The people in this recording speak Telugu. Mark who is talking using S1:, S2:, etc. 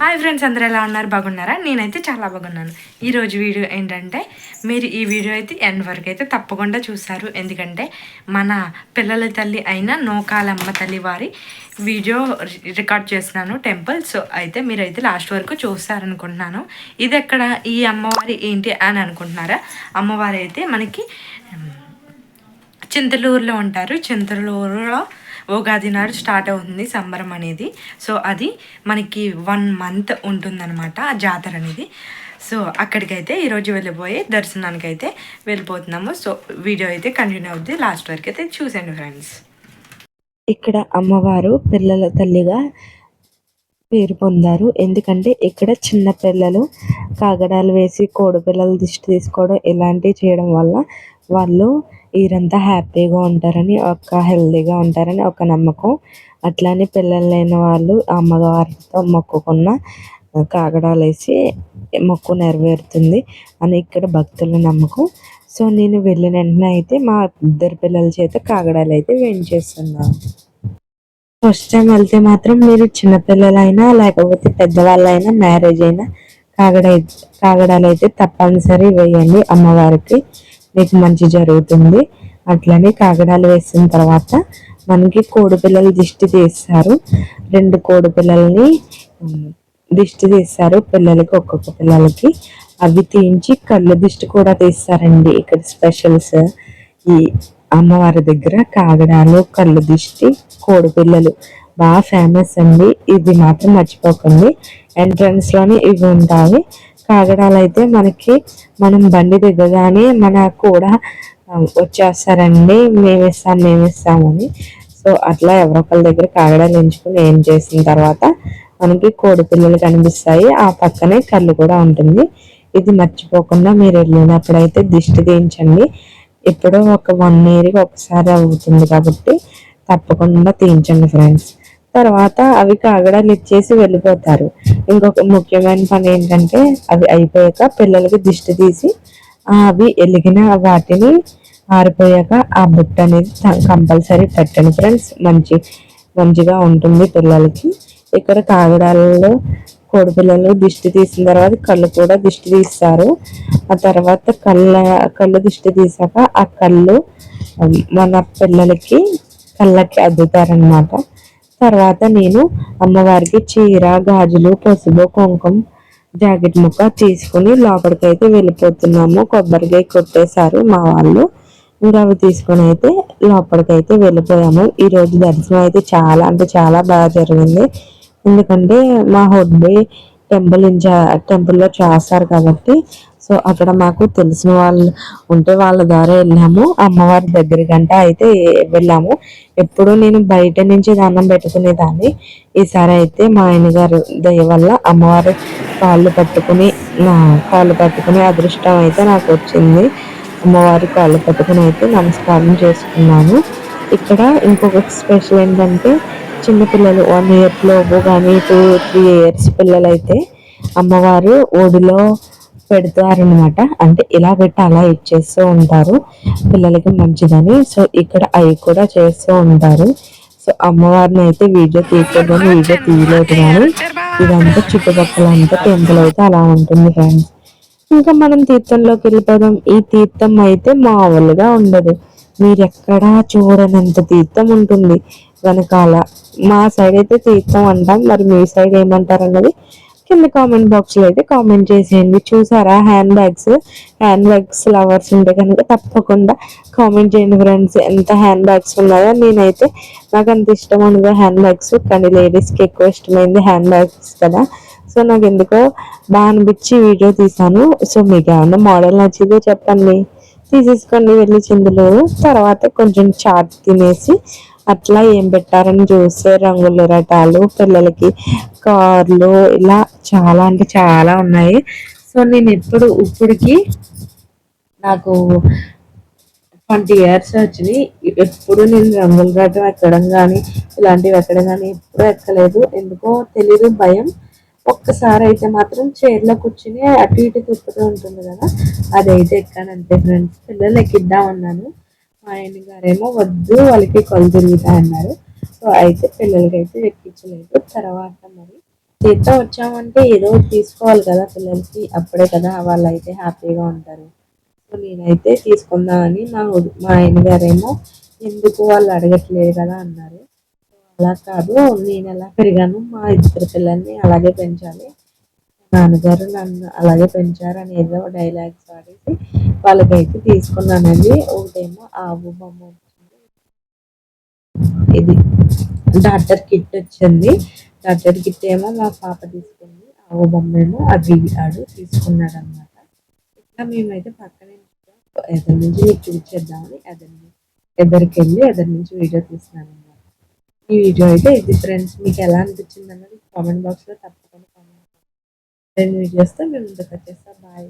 S1: హాయ్ ఫ్రెండ్స్ అందరూ ఎలా ఉన్నారు? బాగున్నారా? నేనైతే చాలా బాగున్నాను. ఈరోజు వీడియో ఏంటంటే మీరు ఈ వీడియో అయితే ఎండ్ వరకు అయితే తప్పకుండా చూసారు ఎందుకంటే మన పిల్లల తల్లి అయిన నోకాలమ్మ తల్లి వారి వీడియో రికార్డ్ చేస్తున్నాను టెంపుల్. సో అయితే మీరైతే లాస్ట్ వరకు చూస్తారనుకుంటున్నాను. ఇది ఎక్కడ? ఈ అమ్మవారి ఏంటి అని అనుకుంటున్నారా? అమ్మవారు అయితే మనకి చింతలూరులో ఉంటారు. చింతలూరులో ఉగాది నాడు స్టార్ట్ అవుతుంది సంబరం అనేది. సో అది మనకి వన్ మంత్ ఉంటుందన్నమాట ఆ జాతర అనేది. సో అక్కడికైతే ఈరోజు వెళ్ళిపోయి దర్శనానికి అయితే వెళ్ళిపోతున్నాము. సో వీడియో అయితే కంటిన్యూ అవుద్ది. లాస్ట్ వరకు అయితే చూసండి ఫ్రెండ్స్
S2: ఇక్కడ అమ్మవారు పిల్లల తల్లిగా పేరు పొందారు. ఎందుకంటే ఇక్కడ చిన్న పిల్లలు కాగడాలు వేసి కోడిపిల్లలు దిష్టి తీసుకోవడం ఇలాంటివి చేయడం వల్ల వాళ్ళు వీరంతా హ్యాపీగా ఉంటారని ఒక హెల్దీగా ఉంటారని ఒక నమ్మకం. అట్లానే పిల్లలు లేని వాళ్ళు అమ్మగారితో మొక్కుకున్న కాగడాలు వేసి మొక్కు నెరవేరుతుంది అని ఇక్కడ భక్తుల నమ్మకం. సో నేను వెళ్ళిన వెంటనే అయితే మా ఇద్దరు పిల్లల చేత కాగడాలు అయితే వేయించేస్తున్నాను. ఫస్ట్ టైం వెళ్తే మాత్రం మీరు చిన్నపిల్లలైనా లేకపోతే పెద్దవాళ్ళైనా మ్యారేజ్ అయినా కాగడ కాగడాలు అయితే తప్పనిసరి వేయండి అమ్మవారికి. మీకు మంచి జరుగుతుంది. అట్లనే కాగడాలు వేసిన తర్వాత మనకి కోడి పిల్లలు దిష్టి తీస్తారు. రెండు కోడి పిల్లల్ని దిష్టి తీస్తారు పిల్లలకి ఒక్కొక్క పిల్లలకి. అవి తీయించి కళ్ళు దిష్టి కూడా తీస్తారండి. ఇక్కడ స్పెషల్స్ ఈ అమ్మవారి దగ్గర కాగడాలు కళ్ళు దిష్టి కోడి పిల్లలు. బాగా ఫేమస్ అండి. ఇది మాత్రం మర్చిపోకండి. ఎంట్రన్స్లోనే ఇవి ఉంటాయి. కాగడాలు అయితే మనకి మనం బండి దిగగానే మన కూడా వచ్చేస్తారండి. మేమిస్తాం ఇస్తాం సో అట్లా ఎవరొకరి దగ్గర కాగడాలు ఎంచుకుని ఏం చేసిన తర్వాత మనకి కోడి పిల్లలు కనిపిస్తాయి. ఆ పక్కనే కళ్ళు కూడా ఉంటుంది. ఇది మర్చిపోకుండా మీరు వెళ్ళినప్పుడైతే దిష్టి తీయించండి. ఇప్పుడు ఒక వన్ ఇయర్కి ఒకసారి అవుతుంది కాబట్టి తప్పకుండా తీయించండి ఫ్రెండ్స్ తర్వాత అవి కాగడాలు ఇచ్చేసి వెళ్ళిపోతారు. ఇంకొక ముఖ్యమైన పని ఏంటంటే అవి అయిపోయాక పిల్లలకి దిష్టి తీసి అవి ఎలిగిన వాటిని ఆరిపోయాక ఆ బుట్ట అనేది కంపల్సరీ పెట్టండి ఫ్రెండ్స్ మంచి మంచిగా ఉంటుంది పిల్లలకి. ఇక్కడ కాగడాలలో కోడిపిల్లలు దిష్టి తీసిన తర్వాత కళ్ళు కూడా దిష్టి తీస్తారు. ఆ తర్వాత కళ్ళ కళ్ళు దిష్టి తీసాక ఆ కళ్ళు మన పిల్లలకి కళ్ళకి అద్దుతారనమాట తర్వాత నేను అమ్మవారికి చీర గాజులు పసుపు కుంకుమ జాకెట్ ముక్క తీసుకుని లోపలికి అయితే వెళ్ళిపోతున్నాము. కొబ్బరికాయ కొట్టేశారు మా వాళ్ళు. ఇంకా అవి తీసుకొని అయితే లోపలికి అయితే వెళ్ళిపోయాము. ఈ రోజు దర్శనం అయితే చాలా అంటే చాలా బాగా జరిగింది. ఎందుకంటే మా హొడ్బే టెంపుల్ ఇన్చా టెంపుల్లో చేస్తారు కాబట్టి సో అక్కడ మాకు తెలిసిన వాళ్ళు ఉంటే వాళ్ళ ద్వారా వెళ్ళాము. అమ్మవారి దగ్గరికంట అయితే వెళ్ళాము. ఎప్పుడు నేను బయట నుంచి దండం పెట్టుకునేదాన్ని. ఈసారి అయితే మా ఆయనగారు దయ వల్ల అమ్మవారి కాళ్ళు పట్టుకుని నా కాళ్ళు పట్టుకుని అదృష్టం అయితే నాకు వచ్చింది. అమ్మవారి కాళ్ళు పట్టుకుని అయితే నమస్కారం చేసుకున్నాను. ఇక్కడ ఇంకొక స్పెషల్ ఏంటంటే చిన్నపిల్లలు వన్ ఇయర్ లోపు కానీ టూ త్రీ ఇయర్స్ పిల్లలు అయితే అమ్మవారు ఒడిలో పెడతారనమాట అంటే ఇలా పెట్టి అలా ఇచ్చేస్తూ ఉంటారు. పిల్లలకి మంచిదని. సో ఇక్కడ అవి కూడా చేస్తూ ఉంటారు. సో అమ్మవారిని అయితే వీడియో తీయకూడదని వీడియో తీయలేదు కానీ ఇదంతా చుట్టుపక్కల అంతా టెంపుల్ అయితే అలా ఉంటుంది ఫ్రెండ్స్ ఇంకా మనం తీర్థంలోకి వెళ్ళిపోదాం. ఈ తీర్థం అయితే మామూలుగా ఉండదు. మీరు ఎక్కడా చూడనంత తీర్థం ఉంటుంది. వెనకాల. మా సైడ్ అయితే తీర్థం అంటాం మరి మీ సైడ్ ఏమంటారు అన్నది కింద కామెంట్ బాక్స్లో అయితే కామెంట్ చేసేయండి. చూసారా? Hand bags hand bags lovers ఉంటే కనుక తప్పకుండా కామెంట్ చేయండి ఫ్రెండ్స్ ఎంత హ్యాండ్ బ్యాగ్స్ ఉన్నాయో. నేనైతే నాకు అంత ఇష్టం ఉండదు హ్యాండ్ బ్యాగ్స్ కానీ లేడీస్కి ఎక్కువ ఇష్టమైంది హ్యాండ్ బ్యాగ్స్ కదా. సో నాకు ఎందుకో బాగా అనిపించి వీడియో తీసాను సో మీకు ఏమన్నా మోడల్ నచ్చిందో చెప్పండి. తీసేసుకోండి వెళ్ళి చిందులు. తర్వాత కొంచెం చాట్ తినేసి అట్లా ఏం పెట్టారని చూస్తే రంగుల రటాలు పిల్లలకి కార్లు ఇలా చాలా అంటే చాలా ఉన్నాయి. సో నేను ఎప్పుడు ఇప్పటికి నాకు ట్వంటీ ఇయర్స్ వచ్చినాయి ఎప్పుడు నేను రంగుల రటం ఎక్కడం కానీ ఇలాంటివి ఎక్కడం కానీ ఎప్పుడు ఎక్కలేదు. ఎందుకో తెలీదు భయం. ఒక్కసారి అయితే మాత్రం చైర్లో కూర్చుని అటు ఇటు తిప్పుతూ ఉంటుంది కదా అదైతే ఎక్కాను ఫ్రెండ్స్ పిల్లలు ఎక్కిద్దామన్నాను ఆయన గారేమో వద్దు వాళ్ళకి కొలు తిరుగుతాయి అన్నారు. సో అయితే పిల్లలకి అయితే ఎక్కించలేదు తర్వాత మరి చేత్తో వచ్చామంటే ఏదో తీసుకోవాలి కదా పిల్లలకి అప్పుడే కదా వాళ్ళు అయితే హ్యాపీగా ఉంటారు. సో నేనైతే తీసుకుందామని మా మా ఆయన గారేమో ఎందుకు వాళ్ళు అడగట్లేదు కదా అన్నారు. అలా కాదు నేను ఎలా పెరిగాను మా ఇద్దరు పిల్లల్ని అలాగే పెంచాలి. నాన్నగారు నన్ను అలాగే పెంచారు అని ఏదో డైలాగ్స్ ఆడేసి వాళ్ళకైతే తీసుకున్నానండి. ఒకటేమో ఆవు బొమ్మ వచ్చింది. ఇది డాక్టర్ కిట్ వచ్చింది. డాక్టర్ కిట్ ఏమో మా పాప తీసుకుంది. ఆవు బొమ్మ ఏమో అది ఆడు తీసుకున్నాడు అనమాట ఇట్లా మేమైతే పక్కనే ఎదరి నుంచి మీకు చూపించేద్దామని ఎదరి ఎదరికి వెళ్ళి ఎదరి నుంచి వీడియో తీస్తున్నాను అనమాట ఈ వీడియో అయితే ఇది ఫ్రెండ్స్ మీకు ఎలా అనిపించింది అన్నది కామెంట్ బాక్స్లో తప్పకుండా కామెంట్ రెండు వీడియోస్తో మేము ముందుకు వచ్చేస్తాం. బాయ్.